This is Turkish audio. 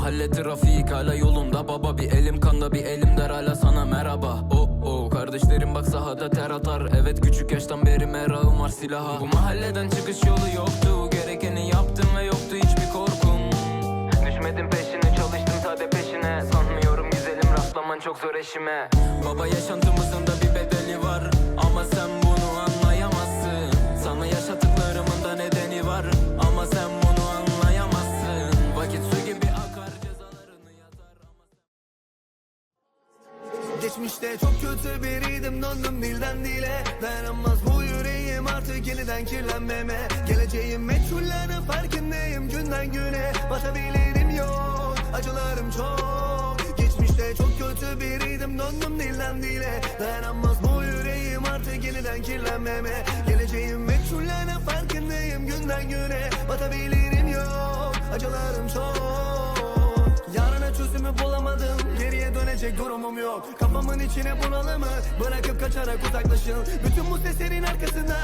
Mahalle trafik hala yolunda. Baba Bir elim kanda bir elim der hala sana merhaba. Oh oh. Kardeşlerim bak sahada ter atar. Evet küçük yaştan beri merakım var silaha. Bu mahalleden çıkış yolu yoktu. Gerekeni yaptım ve yoktu hiçbir korkum. Düşmedim peşine çalıştım sade peşine. Sanmıyorum güzelim rastlaman çok zor eşime. Baba yaşantımızın Geçmişte çok kötü biriydim döndüm dilden dile. Dayanamaz bu yüreğim artık yeniden kirlenmeme. Geleceğim meçhullerin farkındayım günden güne. Batabilirim yok acılarım çok. Geçmişte çok kötü biriydim döndüm dilden dile. Dayanamaz bu yüreğim artık yeniden kirlenmeme. Geleceğim meçhullerin farkındayım günden güne. Batabilirim yok acılarım çok. Yarına çözümü bulamadım dönecek durumum yok. Kafamın içine bunalımı Bırakıp kaçarak uzaklaşın. Bütün bu seslerin arkasında